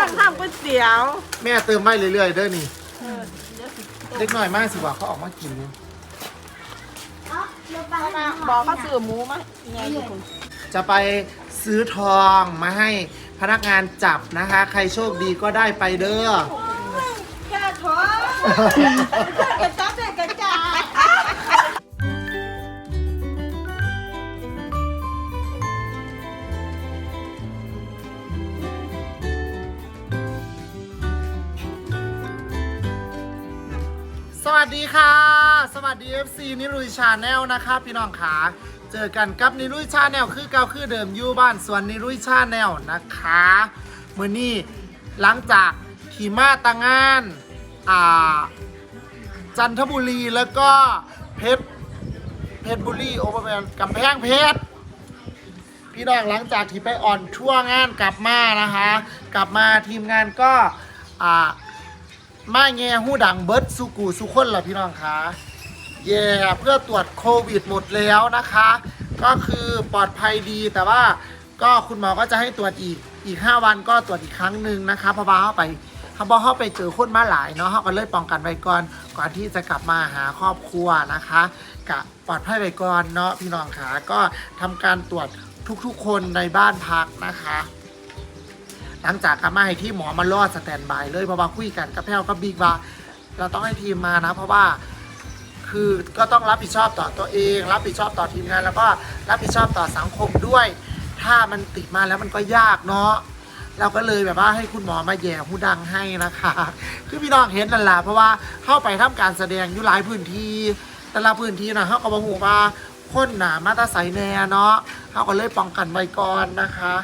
ำลังทำก๋วยเตี๋ยวแม่เติมไว้เรื่อยๆเด้อนี่เออเดี๋ยวสิเล็กน้อยมากสิว่าเขาออกมากินอยู่บอกเขาซื้อหมูมาไงอยู่คุณจะไปซื้อทองมาให้พนักงานจับนะคะ ใครโชคดีก็ได้ไปเด้อ แค่ท้อกระจับเลยกระ ค่ะ สวัสดี FC นิรุยชาแนลนะคะพี่น้องขาเจอกันกับนิรุยชาแนลคือเก่าคือเดิมอยู่บ้านสวนนิรุยชาแนลนะคะมือนี้หลังจากขี่มาตางานอ่าจันทบุรีแล้วก็เพชรเพชรบุรีโอเปอร์แมนกำแพงเพชรพี่น้องหลังจากที่ไปอ่อนทั่วงานกลับมานะคะ กลับมาทีมงานก็อ่า มาแง่หูดังเบิร์ดสุกูสุคนละพี่น้องคะแย่เพื่อตรวจโควิดหมดแล้วนะคะ ก็คือปลอดภัยดีแต่ว่าก็คุณหมอก็จะให้ตรวจอีกอีก 5 วันก็ตรวจอีกครั้งหนึ่งนะคะเพราะว่าเขาไปเขาบอกเขาไปเจอคนมาหลายเนาะเขาก็เลยป้องกันไว้ก่อนก่อนที่จะกลับมาหาครอบครัวนะคะกะปลอดภัยไว้ก่อนเนาะพี่น้องขาก็ทำการตรวจทุกๆคนในบ้านพักนะคะ หลังจากกลับมาให้ที่หมอมารอดสแตนบายเลยเพราะว่าคุยกันกับแพลวกับบิ๊กว่า เราต้องให้ทีมมานะ เพราะว่าคือก็ต้องรับผิดชอบต่อตัวเอง รับผิดชอบต่อทีมงาน แล้วก็รับผิดชอบต่อสังคมด้วย ถ้ามันติดมาแล้วมันก็ยากเนาะเราก็เลยแบบว่าให้คุณหมอมาแย่หูดังให้นะคะ คือพี่น้องเห็นนั่นแหละเพราะว่าเข้าไปทำการแสดงอยู่หลายพื้นที่ แต่ละพื้นที่นะเขาก็บอกว่าคนหนามาตาใสแน่เนาะเขาก็เลยป้องกันไว้ก่อนนะคะ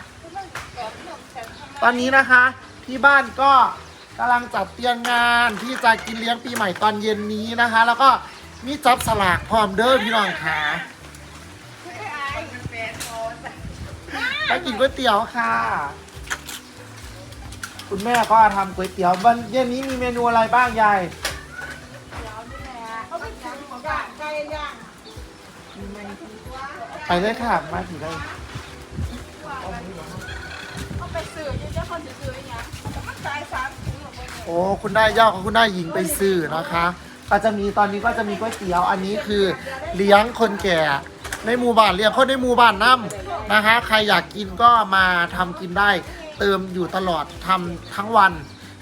ตอนนี้นะคะ ที่บ้านก็กำลังจัดเตรียมงานที่จะกินเลี้ยงปีใหม่ตอนเย็นนี้นะคะ แล้วก็มีจับสลากพร้อมเด้อพี่น้องค่ะไปกินก๋วยเตี๋ยวค่ะ คุณแม่ก็ทำก๋วยเตี๋ยววันเย็นนี้มีเมนูอะไรบ้างยายเขาไปซื้อย่างไก่ย่างไปเลยค่ะ มาถึงได้เขาไปซื้อเดี๋ยวคนซื้ออย่างเงี้ยมันจ่ายสามสิบหรอกโอ้คุณได้ย่าของคุณได้หญิงไปซื้อนะคะ ก็จะมีตอนนี้ก็จะมีก๋วยเตี๋ยวอันนี้คือเลี้ยงคนแก่ ในหมู่บ้านเลี้ยงคนในหมู่บ้านน้ำนะคะ ใครอยากกินก็มาทำกินได้ เติมอยู่ตลอดทำทั้งวัน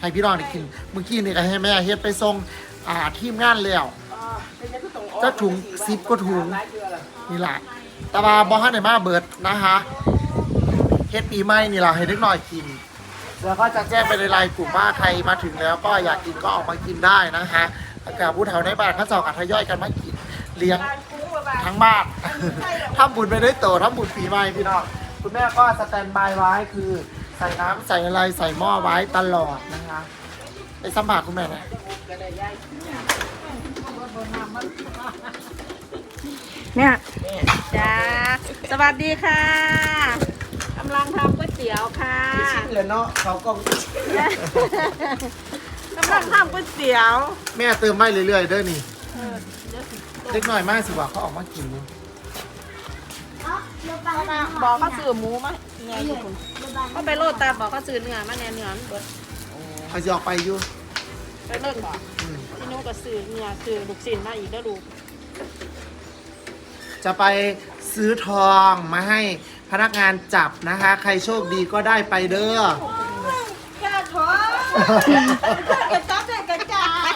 ให้พี่น้องได้กินเมื่อกี้นี่ก็ให้แม่เฮ็ดไปส่งอ่าทีมงานแล้วจะถุงซิปก็ถุง นี่แหละแต่ว่าบอฮันในมาเบิดนะคะ เฮ็ดปีใหม่นี่แหละให้เด็กน้อยกิน แล้วก็จะแจ้งไปในไลน์กลุ่มว่าใครมาถึงแล้วก็อยากกินก็ออกมากินได้นะคะอากาศผู้เฒ่าในบ้านเขาจอกอัธย่อยกันมากินเลี้ยงทั้งบ้าน ทำบุญไปด้วยโตทำบุญปีใหม่พี่น้องคุณแม่ก็สแตนบายไว้คือใส่น้ำใส่อะไรใส่หม้อไว้ตลอดนะคะไปสัมผัสคุณแม่นะเนี่ยจ้าสวัสดีค่ะ ลังทำก๋วยเตี๋ยวค่ะเหลือเนาะเขาก็กำลังทำก๋วยเตี๋ยวแม่เติมไว้เรื่อยๆเด้อนี่เออเดี๋ยวสิเล็กน้อยมากสิว่าเขาออกมากินอยู่บอกเขาซื้อหมูมาไงอยู่คุณเขาไปโลดตาบอกเขาซื้อเนื้อมาแน่เนื้อมันเบิดเขาจะออกไปอยู่ไปเลิกบอกอืมพี่นุ้ก็ซื้อเนื้อซื้อลูกชิ้นมาอีกแล้วลูกจะไปซื้อทองมาให้ พนักงานจับนะคะ ใครโชคดีก็ได้ไปเด้อแค่ท้อกระจับเลยกระจาด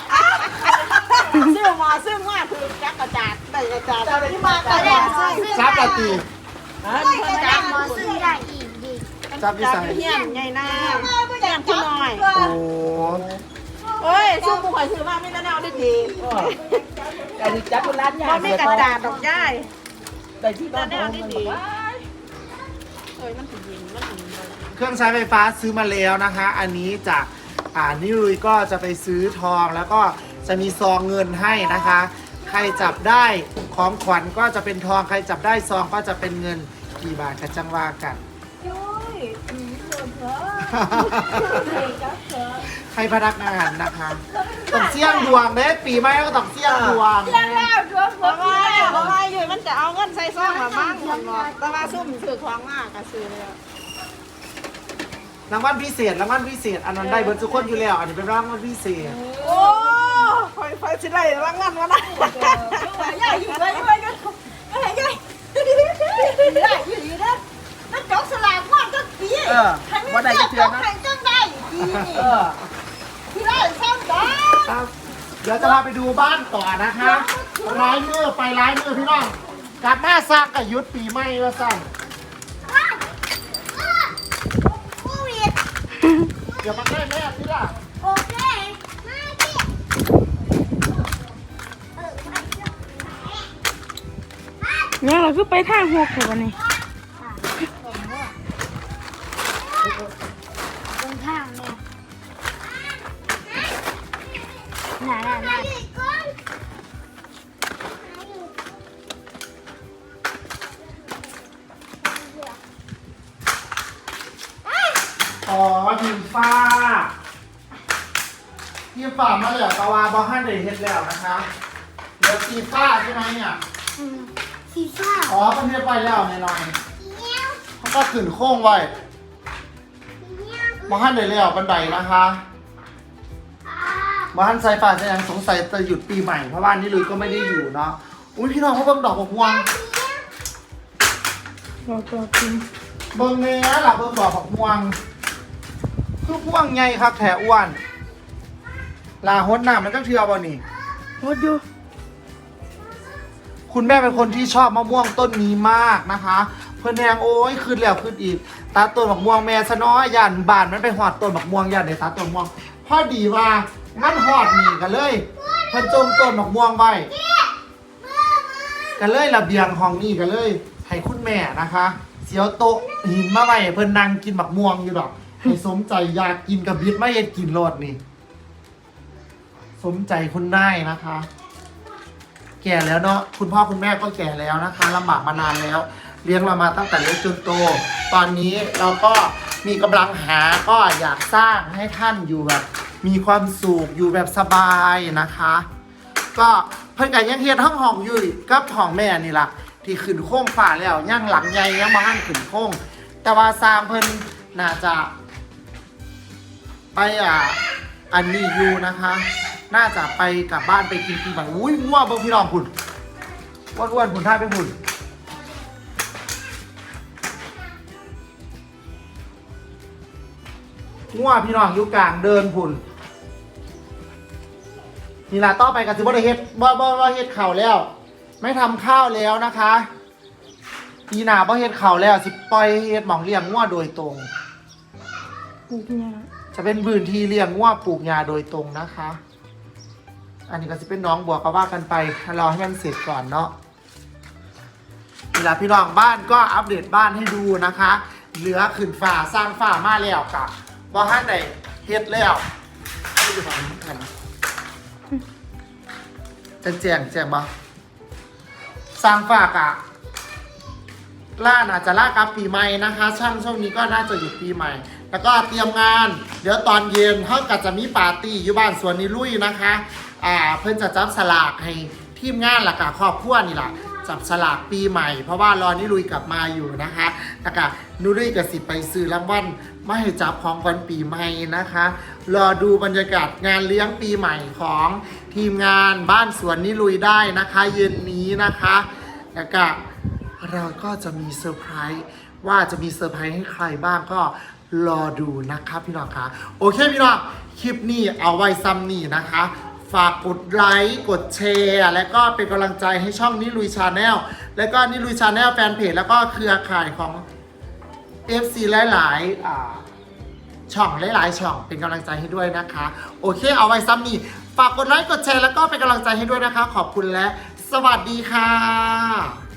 ซื้อมาซื้อมาคือจักกระจาดได้กระจาดที่มากระจาดซื้อจับละตีกระจาดหมอซื้อได้อีกดิจับวิสัยเฮียนไงนะเฮียนพี่น้อยโอ้โอ้ยซุ่มกูข่อยซื้อมาไม่ได้เอาได้ดีแต่ที่จับคนร้านยาบ่มีกระจาดดอกย่ายแต่ที่บ้านได้เขาเอาได้มันดีบอกว่า เอ้ยมันถึงยิงมันถึงเครื่องใช้ไฟฟ้าซื้อมาแล้วนะคะ อันนี้จากอ่านิรุยก็จะไปซื้อทองแล้วก็จะมีซองเงินให้นะคะ ใครจับได้ของขวัญก็จะเป็นทองใครจับได้ซองก็จะเป็นเงินกี่บาทกันจังว่ากัน ให้พนักงานนะคะต้องเสี่ยงดวงเด้ปีใหม่ก็ต้องเสี่ยงดวงเพราะว่าเพราะว่าอยู่มันจะเอาเงินใส่ซองละมั่งมันบอกแต่ว่าซุ่มซื้อของมากก็ซื้อเลยรางวัลพิเศษรางวัลพิเศษอันนั้นได้เบิร์ดทุกคนอยู่แล้ว อันนี้เป็นรางวัลพิเศษ โอ้ไฟไฟสิได้รางวัลวะนะใหญ่อยู่เลยเลยก็ใหญ่ใหญ่ใหญ่อยู่ดีนะมันจกสลากงวดก็ปีให้มันได้จกให้จังได้ปีนี่ เออ ที่ได้ซ้ำได้ ครับ เดี๋ ยวจะพาไปดูบ้านต่อนะคะร้ายมือไปร้ายมือพี่น้องกลับมาสร้างกับยุทธปีใหม่แล้วสั่นโควิดเดี๋ยวมาใกล้แม่พี่ล่ะโอเคมาดิเนี่ยเราคือไปทางหกเถอะวันนี้ตรงข้างเนี่ย น่าน่าน่าอ๋อทีมฟ้าทีมฟ้ามาแล้วตะวาบอฮันเดเฮ็ดแล้วนะคะเดี๋ยวทีมฟ้าใช่ไหมเนี่ยอืมสีฟ้าอ๋อประเทศไปแล้วแน่นอนเงี้ยวเขาก็ขึ้นโค้งไว้เงี้ยวบอฮันเดแล้วบันไดนะคะอ่า บอฮันไซฟ้าจะยังสงสัยจะหยุดปีใหม่เพราะว่านี่ลุยก็ไม่ได้อยู่เนาะอุ้ยพี่น้องเขาเบิ่งดอกบักม่วงบอกตัวจริงเบิ่งเนี้ยล่ะเบิ่งดอกบักม่วงคือม่วงไงครับแถอ้วนลาฮดน้ำมันก็เทือบ่นี่หมดอยู่คุณแม่เป็นคนที่ชอบมะม่วงต้นนี้มากนะคะ เพื่อนแดงโอ้ยขึ้นแล้วขึ้นอีก ตาต้นมะม่วงแม่ซะน้อยยันบานมันไปหอดต้นมะม่วงยันในตาต้นมะม่วงพอดีว่า งั้นหอดหนีกันเลยเพิ่นจมต้นมะม่วงไว้กันเลยระเบียงห้องนี้กันเลยให้คุณแม่นะคะ เสียวโต๊ะหินมาไว้ให้เพิ่นนั่งกินมะม่วงอยู่ดอกให้สมใจอยากกินกับบิดไม่เห็ดกินโลดนี่ สมใจคุณได้นะคะ แก่แล้วเนาะคุณพ่อคุณแม่ก็แก่แล้วนะคะลำบากมานานแล้ว เลี้ยงเรามาตั้งแต่เล็กจนโต ตอนนี้เราก็มีกำลังหาก็อยากสร้างให้ท่านอยู่แบบ มีความสุขอยู่แบบสบายนะคะ ก็เพิ่นกับยังเฮ็ดห้องห้องอยู่กับห้องแม่นี่ล่ะ ที่ขึ้นโค้งฝ่าแล้วย่างหลังใหญ่ยังมาหันขึ้นโค้ง แต่ว่าสร้างเพิ่นน่าจะ ไปอะอันนี้อยู่นะคะ น่าจะไปกลับบ้านไปกินปีใหม่อุ้ยง่วงเบิ่งพี่น้องคุณอ้วนๆคุณท่าไปคุณง่วงพี่น้องอยู่กลางเดินพุ่น นี่ล่ะต่อไปกับสิบ่ได้เฮ็ดบ่บ่บ่เฮ็ดข้าวแล้ว ไม่ทำข้าวแล้วนะคะปีหน้าบ่เฮ็ดข้าวแล้วสิปล่อยเฮ็ดหม่องเลี้ยงง่วโดยตรงปลูกเนี่ยจะเป็นพื้นที่เลี้ยงง่วปลูกยาโดยตรงนะคะ อันนี้ก็จะเป็นน้องบัวก็ว่ากันไปรอให้มันเสร็จก่อนเนาะเวลาพี่น้องบ้านก็อัปเดตบ้านให้ดูนะคะ เหลือขึ้นฝ่าสร้างฝ่ามาแล้วกะว่าท่านไหนเฮ็ดแล้วไม่ดูฝั่งนี้กัน แจ้งแจ้งบ่สร้างฝากอะล่าน่าจะล่ากับปีใหม่นะคะ ช่างช่วงนี้ก็น่าจะหยุดปีใหม่ แล้วก็เตรียมงาน เดี๋ยวตอนเย็นเขาก็จะมีปาร์ตี้อยู่บ้านสวนนิลุยนะคะ อ่าเพิ่นจะจับสลากให้ทีมงานหลักกะครอบครัวนี่แหละ จับสลากปีใหม่ เพราะว่ารอนิลุยกลับมาอยู่นะคะแล้วก็นิลุยกับสิไปซื้อรางวัลไมาให้จับของวันปีใหม่นะคะ รอดูบรรยากาศงานเลี้ยงปีใหม่ของทีมงานบ้านสวนนิลุยได้นะคะ เย็นนี้นะคะแล้วก็เราก็จะมีเซอร์ไพรส์ว่าจะมีเซอร์ไพรส์ให้ใครบ้างก็รอดูนะครับพี่น้องคะโอเคพี่น้องคลิปนี้เอาไว้ซ้ำนี่นะคะ ฝากกดไลค์กดแชร์และก็เป็นกำลังใจให้ช่องนิลุยชาแนลและก็นิลุยชาแนลแฟนเพจแล้วก็เครือข่ายของ FC หลายๆอ่าช่องหลายๆช่องเป็นกำลังใจให้ด้วยนะคะ โอเคเอาไว้ซ้ำนี่ฝากกดไลค์กดแชร์แล้วก็เป็นกำลังใจให้ด้วยนะคะ ขอบคุณและ สวัสดีค่ะ